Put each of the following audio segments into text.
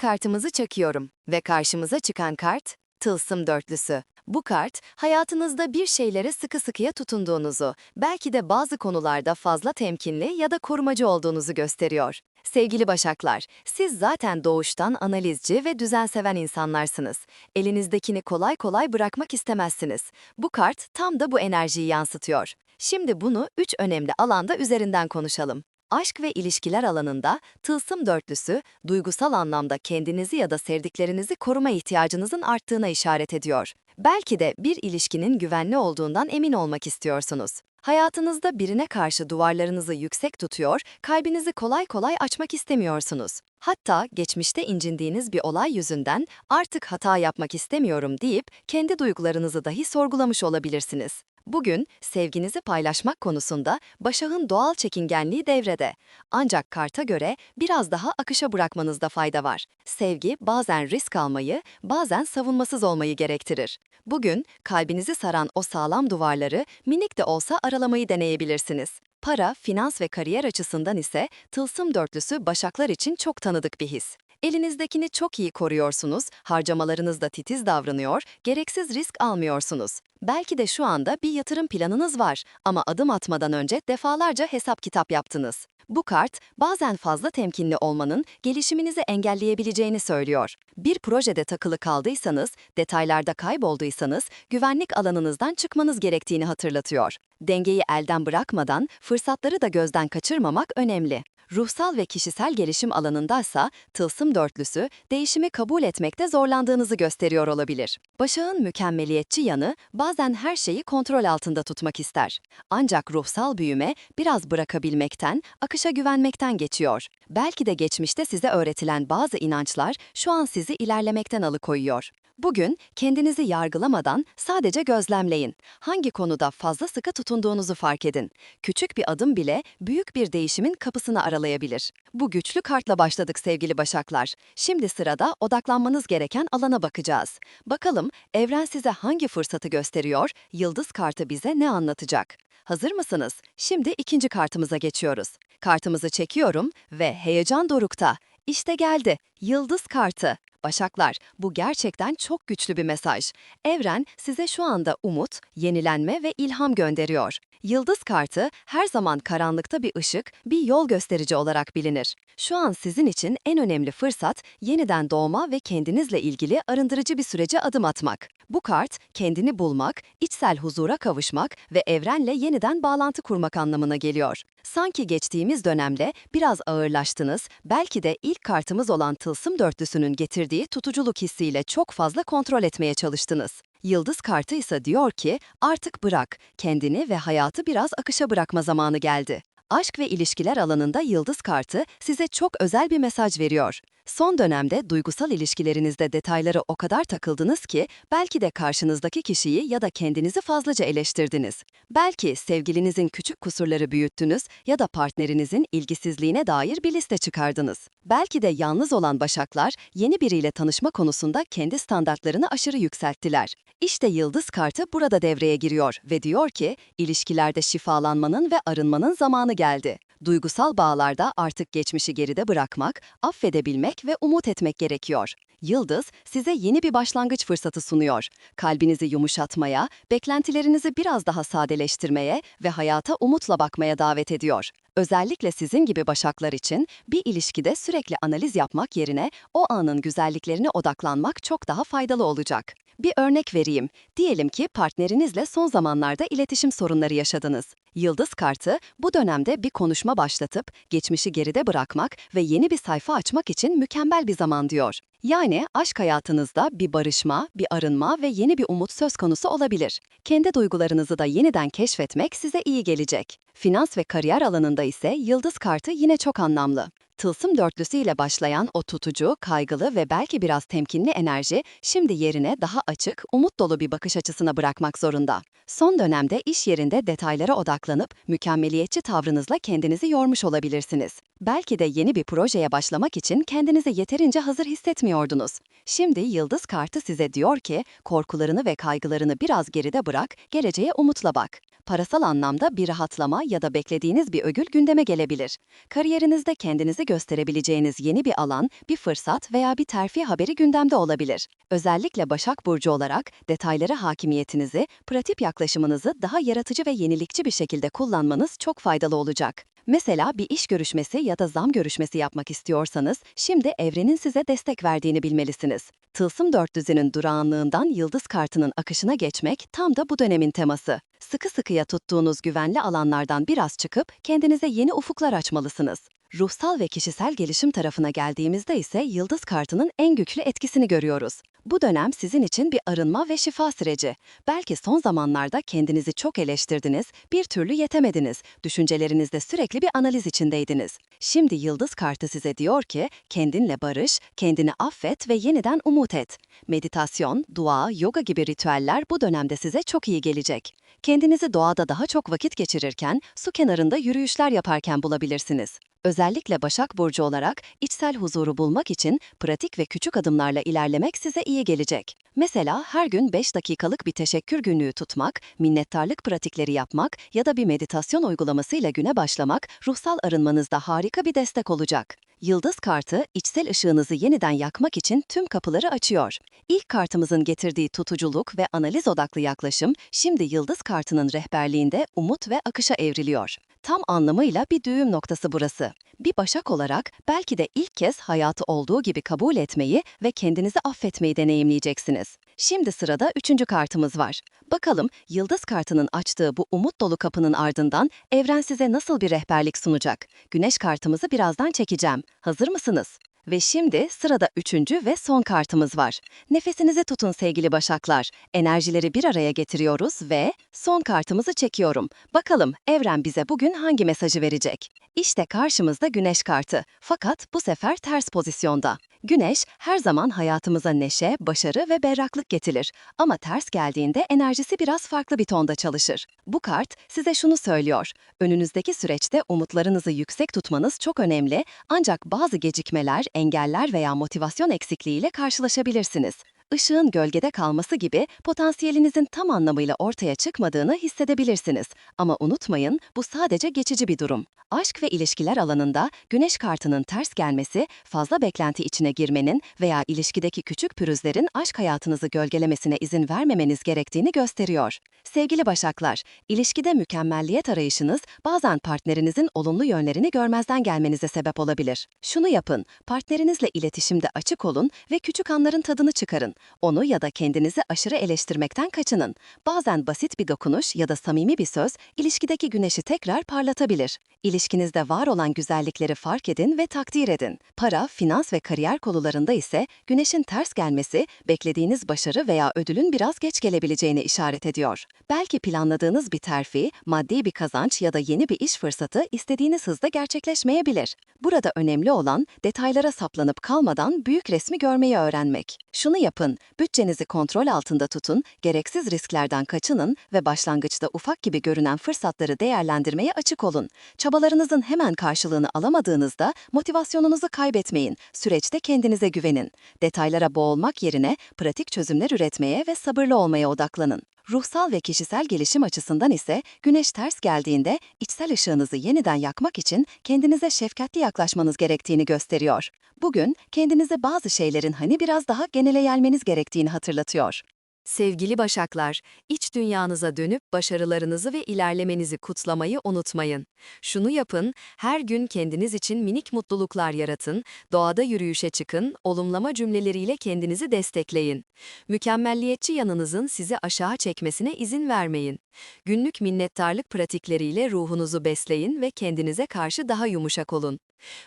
kartımızı çakıyorum ve karşımıza çıkan kart Tılsım Dörtlüsü. Bu kart, hayatınızda bir şeylere sıkı sıkıya tutunduğunuzu, belki de bazı konularda fazla temkinli ya da korumacı olduğunuzu gösteriyor. Sevgili Başaklar, siz zaten doğuştan analizci ve düzen seven insanlarsınız. Elinizdekini kolay kolay bırakmak istemezsiniz. Bu kart tam da bu enerjiyi yansıtıyor. Şimdi bunu üç önemli alanda üzerinden konuşalım. Aşk ve ilişkiler alanında tılsım dörtlüsü, duygusal anlamda kendinizi ya da sevdiklerinizi koruma ihtiyacınızın arttığına işaret ediyor. Belki de bir ilişkinin güvenli olduğundan emin olmak istiyorsunuz. Hayatınızda birine karşı duvarlarınızı yüksek tutuyor, kalbinizi kolay kolay açmak istemiyorsunuz. Hatta geçmişte incindiğiniz bir olay yüzünden artık hata yapmak istemiyorum deyip kendi duygularınızı dahi sorgulamış olabilirsiniz. Bugün sevginizi paylaşmak konusunda Başak'ın doğal çekingenliği devrede. Ancak karta göre biraz daha akışa bırakmanızda fayda var. Sevgi bazen risk almayı, bazen savunmasız olmayı gerektirir. Bugün kalbinizi saran o sağlam duvarları minik de olsa aralamayı deneyebilirsiniz. Para, finans ve kariyer açısından ise tılsım dörtlüsü başaklar için çok tanıdık bir his. Elinizdekini çok iyi koruyorsunuz, harcamalarınızda titiz davranıyor, gereksiz risk almıyorsunuz. Belki de şu anda bir yatırım planınız var ama adım atmadan önce defalarca hesap kitap yaptınız. Bu kart, bazen fazla temkinli olmanın gelişiminizi engelleyebileceğini söylüyor. Bir projede takılı kaldıysanız, detaylarda kaybolduysanız, güvenlik alanınızdan çıkmanız gerektiğini hatırlatıyor. Dengeyi elden bırakmadan, fırsatları da gözden kaçırmamak önemli. Ruhsal ve kişisel gelişim alanındaysa tılsım dörtlüsü değişimi kabul etmekte zorlandığınızı gösteriyor olabilir. Başak'ın mükemmeliyetçi yanı bazen her şeyi kontrol altında tutmak ister. Ancak ruhsal büyüme biraz bırakabilmekten, akışa güvenmekten geçiyor. Belki de geçmişte size öğretilen bazı inançlar şu an sizi ilerlemekten alıkoyuyor. Bugün kendinizi yargılamadan sadece gözlemleyin. Hangi konuda fazla sıkı tutunduğunuzu fark edin. Küçük bir adım bile büyük bir değişimin kapısını aralayabilir. Bu güçlü kartla başladık sevgili Başaklar. Şimdi sırada odaklanmanız gereken alana bakacağız. Bakalım evren size hangi fırsatı gösteriyor, yıldız kartı bize ne anlatacak? Hazır mısınız? Şimdi ikinci kartımıza geçiyoruz. Kartımızı çekiyorum ve heyecan dorukta. İşte geldi, yıldız kartı. Başaklar, bu gerçekten çok güçlü bir mesaj. Evren size şu anda umut, yenilenme ve ilham gönderiyor. Yıldız kartı her zaman karanlıkta bir ışık, bir yol gösterici olarak bilinir. Şu an sizin için en önemli fırsat yeniden doğma ve kendinizle ilgili arındırıcı bir sürece adım atmak. Bu kart kendini bulmak, içsel huzura kavuşmak ve evrenle yeniden bağlantı kurmak anlamına geliyor. Sanki geçtiğimiz dönemle biraz ağırlaştınız, belki de ilk kartımız olan tılsım dörtlüsünün getirdiği tutuculuk hissiyle çok fazla kontrol etmeye çalıştınız. Yıldız kartı ise diyor ki artık bırak, kendini ve hayatı biraz akışa bırakma zamanı geldi. Aşk ve ilişkiler alanında yıldız kartı size çok özel bir mesaj veriyor. Son dönemde duygusal ilişkilerinizde detaylara o kadar takıldınız ki belki de karşınızdaki kişiyi ya da kendinizi fazlaca eleştirdiniz. Belki sevgilinizin küçük kusurları büyüttünüz ya da partnerinizin ilgisizliğine dair bir liste çıkardınız. Belki de yalnız olan başaklar yeni biriyle tanışma konusunda kendi standartlarını aşırı yükselttiler. İşte yıldız kartı burada devreye giriyor ve diyor ki ilişkilerde şifalanmanın ve arınmanın zamanı geldi. Duygusal bağlarda artık geçmişi geride bırakmak, affedebilmek ve umut etmek gerekiyor. Yıldız size yeni bir başlangıç fırsatı sunuyor. Kalbinizi yumuşatmaya, beklentilerinizi biraz daha sadeleştirmeye ve hayata umutla bakmaya davet ediyor. Özellikle sizin gibi başaklar için bir ilişkide sürekli analiz yapmak yerine o anın güzelliklerine odaklanmak çok daha faydalı olacak. Bir örnek vereyim. Diyelim ki partnerinizle son zamanlarda iletişim sorunları yaşadınız. Yıldız kartı bu dönemde bir konuşma başlatıp geçmişi geride bırakmak ve yeni bir sayfa açmak için mükemmel bir zaman diyor. Yani aşk hayatınızda bir barışma, bir arınma ve yeni bir umut söz konusu olabilir. Kendi duygularınızı da yeniden keşfetmek size iyi gelecek. Finans ve kariyer alanında ise yıldız kartı yine çok anlamlı. Tılsım dörtlüsü ile başlayan o tutucu, kaygılı ve belki biraz temkinli enerji şimdi yerine daha açık, umut dolu bir bakış açısına bırakmak zorunda. Son dönemde iş yerinde detaylara odaklanıp mükemmeliyetçi tavrınızla kendinizi yormuş olabilirsiniz. Belki de yeni bir projeye başlamak için kendinizi yeterince hazır hissetmiyordunuz. Şimdi yıldız kartı size diyor ki, korkularını ve kaygılarını biraz geride bırak, geleceğe umutla bak. Parasal anlamda bir rahatlama ya da beklediğiniz bir ödül gündeme gelebilir. Kariyerinizde kendinizi gösterebileceğiniz yeni bir alan, bir fırsat veya bir terfi haberi gündemde olabilir. Özellikle Başak Burcu olarak detaylara hakimiyetinizi, pratik yaklaşımınızı daha yaratıcı ve yenilikçi bir şekilde kullanmanız çok faydalı olacak. Mesela bir iş görüşmesi ya da zam görüşmesi yapmak istiyorsanız, şimdi evrenin size destek verdiğini bilmelisiniz. Tılsım dörtlüsünün durağanlığından yıldız kartının akışına geçmek tam da bu dönemin teması. Sıkı sıkıya tuttuğunuz güvenli alanlardan biraz çıkıp kendinize yeni ufuklar açmalısınız. Ruhsal ve kişisel gelişim tarafına geldiğimizde ise yıldız kartının en güçlü etkisini görüyoruz. Bu dönem sizin için bir arınma ve şifa süreci. Belki son zamanlarda kendinizi çok eleştirdiniz, bir türlü yetemediniz, düşüncelerinizde sürekli bir analiz içindeydiniz. Şimdi yıldız kartı size diyor ki, kendinle barış, kendini affet ve yeniden umut et. Meditasyon, dua, yoga gibi ritüeller bu dönemde size çok iyi gelecek. Kendinizi doğada daha çok vakit geçirirken, su kenarında yürüyüşler yaparken bulabilirsiniz. Özellikle Başak Burcu olarak içsel huzuru bulmak için pratik ve küçük adımlarla ilerlemek size iyi gelecek. Mesela her gün 5 dakikalık bir teşekkür günlüğü tutmak, minnettarlık pratikleri yapmak ya da bir meditasyon uygulamasıyla güne başlamak ruhsal arınmanızda harika bir destek olacak. Yıldız kartı, içsel ışığınızı yeniden yakmak için tüm kapıları açıyor. İlk kartımızın getirdiği tutuculuk ve analiz odaklı yaklaşım, şimdi yıldız kartının rehberliğinde umut ve akışa evriliyor. Tam anlamıyla bir düğüm noktası burası. Bir başak olarak belki de ilk kez hayatı olduğu gibi kabul etmeyi ve kendinizi affetmeyi deneyimleyeceksiniz. Şimdi sırada üçüncü kartımız var. Bakalım yıldız kartının açtığı bu umut dolu kapının ardından evren size nasıl bir rehberlik sunacak? Güneş kartımızı birazdan çekeceğim. Hazır mısınız? Ve şimdi sırada üçüncü ve son kartımız var. Nefesinizi tutun sevgili başaklar. Enerjileri bir araya getiriyoruz ve son kartımızı çekiyorum. Bakalım evren bize bugün hangi mesajı verecek? İşte karşımızda güneş kartı. Fakat bu sefer ters pozisyonda. Güneş her zaman hayatımıza neşe, başarı ve berraklık getirir. Ama ters geldiğinde enerjisi biraz farklı bir tonda çalışır. Bu kart size şunu söylüyor. Önünüzdeki süreçte umutlarınızı yüksek tutmanız çok önemli ancak bazı gecikmeler, engeller veya motivasyon eksikliğiyle karşılaşabilirsiniz. Işığın gölgede kalması gibi potansiyelinizin tam anlamıyla ortaya çıkmadığını hissedebilirsiniz. Ama unutmayın, bu sadece geçici bir durum. Aşk ve ilişkiler alanında güneş kartının ters gelmesi, fazla beklenti içine girmenin veya ilişkideki küçük pürüzlerin aşk hayatınızı gölgelemesine izin vermemeniz gerektiğini gösteriyor. Sevgili Başaklar, ilişkide mükemmelliyet arayışınız bazen partnerinizin olumlu yönlerini görmezden gelmenize sebep olabilir. Şunu yapın, partnerinizle iletişimde açık olun ve küçük anların tadını çıkarın. Onu ya da kendinizi aşırı eleştirmekten kaçının. Bazen basit bir dokunuş ya da samimi bir söz ilişkideki güneşi tekrar parlatabilir. İlişkinizde var olan güzellikleri fark edin ve takdir edin. Para, finans ve kariyer konularında ise güneşin ters gelmesi beklediğiniz başarı veya ödülün biraz geç gelebileceğini işaret ediyor. Belki planladığınız bir terfi, maddi bir kazanç ya da yeni bir iş fırsatı istediğiniz hızda gerçekleşmeyebilir. Burada önemli olan detaylara saplanıp kalmadan büyük resmi görmeyi öğrenmek. Şunu yapın, bütçenizi kontrol altında tutun, gereksiz risklerden kaçının ve başlangıçta ufak gibi görünen fırsatları değerlendirmeye açık olun. Çabalarınızın hemen karşılığını alamadığınızda motivasyonunuzu kaybetmeyin, süreçte kendinize güvenin. Detaylara boğulmak yerine pratik çözümler üretmeye ve sabırlı olmaya odaklanın. Ruhsal ve kişisel gelişim açısından ise güneş ters geldiğinde içsel ışığınızı yeniden yakmak için kendinize şefkatli yaklaşmanız gerektiğini gösteriyor. Bugün kendinize bazı şeylerin hani biraz daha genele yelmeniz gerektiğini hatırlatıyor. Sevgili Başaklar, iç dünyanıza dönüp başarılarınızı ve ilerlemenizi kutlamayı unutmayın. Şunu yapın, her gün kendiniz için minik mutluluklar yaratın, doğada yürüyüşe çıkın, olumlama cümleleriyle kendinizi destekleyin. Mükemmelliyetçi yanınızın sizi aşağı çekmesine izin vermeyin. Günlük minnettarlık pratikleriyle ruhunuzu besleyin ve kendinize karşı daha yumuşak olun.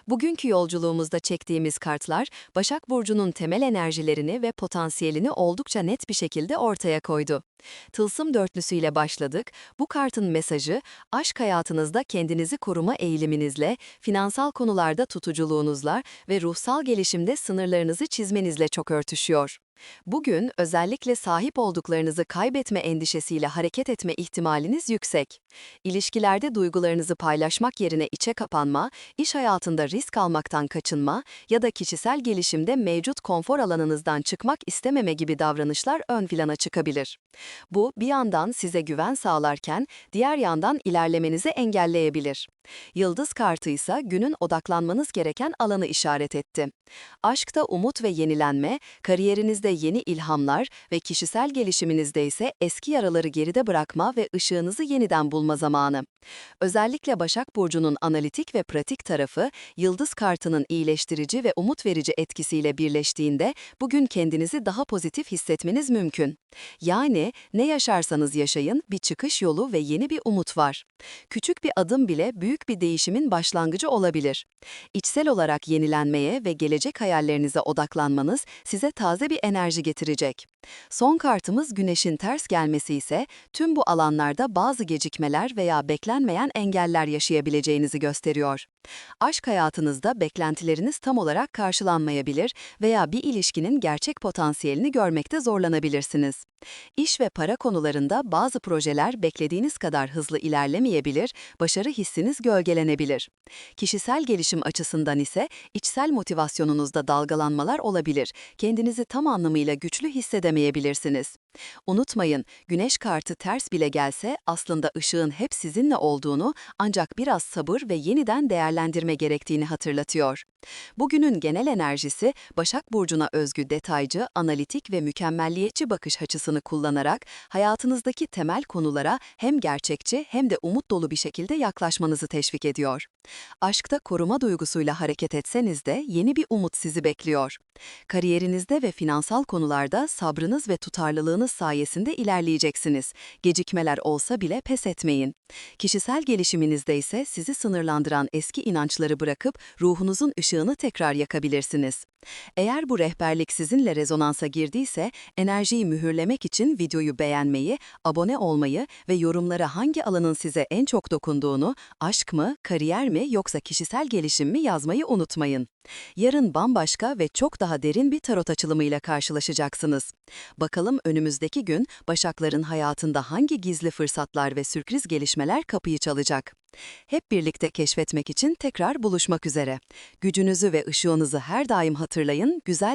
Bugünkü yolculuğumuzda çektiğimiz kartlar, Başak Burcu'nun temel enerjilerini ve potansiyelini oldukça net bir şekilde ortaya koydu. Tılsım dörtlüsüyle başladık. Bu kartın mesajı, aşk hayatınızda kendinizi koruma eğiliminizle, finansal konularda tutuculuğunuzla ve ruhsal gelişimde sınırlarınızı çizmenizle çok örtüşüyor. Bugün özellikle sahip olduklarınızı kaybetme endişesiyle hareket etme ihtimaliniz yüksek. İlişkilerde duygularınızı paylaşmak yerine içe kapanma, iş hayatında risk almaktan kaçınma ya da kişisel gelişimde mevcut konfor alanınızdan çıkmak istememe gibi davranışlar ön plana çıkabilir. Bu bir yandan size güven sağlarken diğer yandan ilerlemenizi engelleyebilir. Yıldız kartı ise günün odaklanmanız gereken alanı işaret etti. Aşkta umut ve yenilenme, kariyerinizde yeni ilhamlar ve kişisel gelişiminizde ise eski yaraları geride bırakma ve ışığınızı yeniden bulma zamanı. Özellikle Başak Burcu'nun analitik ve pratik tarafı, yıldız kartının iyileştirici ve umut verici etkisiyle birleştiğinde bugün kendinizi daha pozitif hissetmeniz mümkün. Yani ne yaşarsanız yaşayın bir çıkış yolu ve yeni bir umut var. Küçük bir adım bile büyük bir değişimin başlangıcı olabilir. İçsel olarak yenilenmeye ve gelecek hayallerinize odaklanmanız size taze bir enerji getirecek. Son kartımız Güneş'in ters gelmesi ise tüm bu alanlarda bazı gecikmeler veya beklenmeyen engeller yaşayabileceğinizi gösteriyor. Aşk hayatınızda beklentileriniz tam olarak karşılanmayabilir veya bir ilişkinin gerçek potansiyelini görmekte zorlanabilirsiniz. İş ve para konularında bazı projeler beklediğiniz kadar hızlı ilerlemeyebilir, başarı hissiniz gölgelenebilir. Kişisel gelişim açısından ise içsel motivasyonunuzda dalgalanmalar olabilir, kendinizi tam anlamıyla güçlü hissedemeyebilirsiniz. Unutmayın, güneş kartı ters bile gelse aslında ışığın hep sizinle olduğunu ancak biraz sabır ve yeniden değerlendirme gerektiğini hatırlatıyor. Bugünün genel enerjisi Başak Burcu'na özgü detaycı, analitik ve mükemmelliyetçi bakış açısını kullanarak hayatınızdaki temel konulara hem gerçekçi hem de umut dolu bir şekilde yaklaşmanızı teşvik ediyor. Aşkta koruma duygusuyla hareket etseniz de yeni bir umut sizi bekliyor. Kariyerinizde ve finansal konularda sabrınız ve tutarlılığınız sayesinde ilerleyeceksiniz. Gecikmeler olsa bile pes etmeyin. Kişisel gelişiminizde ise sizi sınırlandıran eski inançları bırakıp ruhunuzun ışığını tekrar yakabilirsiniz. Eğer bu rehberlik sizinle rezonansa girdiyse, enerjiyi mühürlemek için videoyu beğenmeyi, abone olmayı ve yorumlara hangi alanın size en çok dokunduğunu, aşk mı, kariyer mi yoksa kişisel gelişim mi yazmayı unutmayın. Yarın bambaşka ve çok daha derin bir tarot açılımıyla karşılaşacaksınız. Bakalım önümüzdeki gün Başakların hayatında hangi gizli fırsatlar ve sürpriz gelişmeler kapıyı çalacak? Hep birlikte keşfetmek için tekrar buluşmak üzere. Gücünüzü ve ışığınızı her daim hatırlayın, güzel